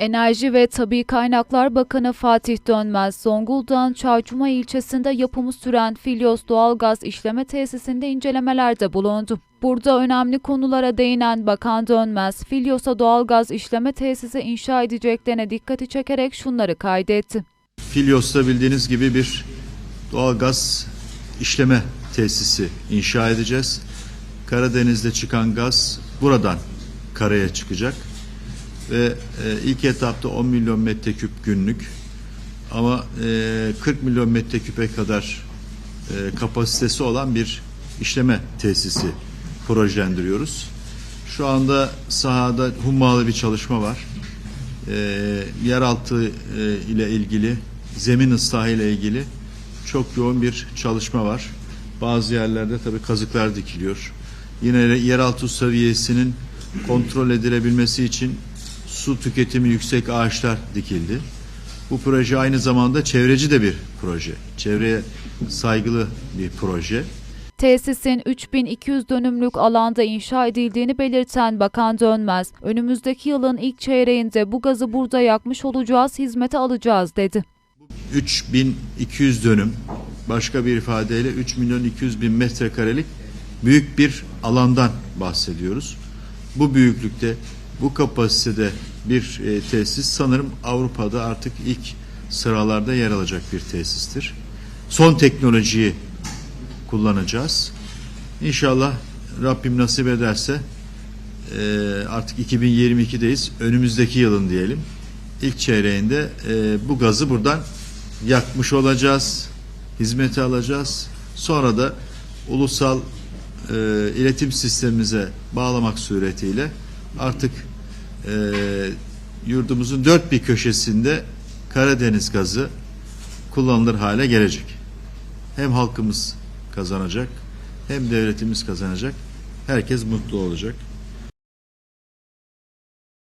Enerji ve Tabi Kaynaklar Bakanı Fatih Dönmez, Zonguldak'ın Çaycuma ilçesinde yapımı süren Filyos Doğalgaz İşleme Tesisinde incelemelerde bulundu. Burada önemli konulara değinen Bakan Dönmez, Filyos'a doğalgaz işleme tesisi inşa edeceklerine dikkati çekerek şunları kaydetti. Filyos'ta bildiğiniz gibi bir doğalgaz işleme tesisi inşa edeceğiz. Karadeniz'de çıkan gaz buradan karaya çıkacak ve e, ilk etapta 10 milyon metreküp günlük ama e, 40 milyon metreküpe kadar e, kapasitesi olan bir işleme tesisi projelendiriyoruz. Şu anda sahada hummalı bir çalışma var. E, yeraltı e, ile ilgili, zemin ıslahı ile ilgili çok yoğun bir çalışma var. Bazı yerlerde tabii kazıklar dikiliyor. Yine yeraltı seviyesinin kontrol edilebilmesi için su tüketimi yüksek ağaçlar dikildi. Bu proje aynı zamanda çevreci de bir proje. Çevreye saygılı bir proje. Tesisin 3200 dönümlük alanda inşa edildiğini belirten Bakan Dönmez, önümüzdeki yılın ilk çeyreğinde bu gazı burada yakmış olacağız, hizmete alacağız dedi. 3200 dönüm başka bir ifadeyle 3 milyon 200 bin metrekarelik büyük bir alandan bahsediyoruz. Bu büyüklükte bu kapasitede bir e, tesis sanırım Avrupa'da artık ilk sıralarda yer alacak bir tesistir. Son teknolojiyi kullanacağız. İnşallah Rabbim nasip ederse e, artık 2022'deyiz. Önümüzdeki yılın diyelim. İlk çeyreğinde e, bu gazı buradan yakmış olacağız. Hizmete alacağız. Sonra da ulusal e, iletim sistemimize bağlamak suretiyle artık e, yurdumuzun dört bir köşesinde Karadeniz gazı kullanılır hale gelecek. Hem halkımız kazanacak hem devletimiz kazanacak. Herkes mutlu olacak.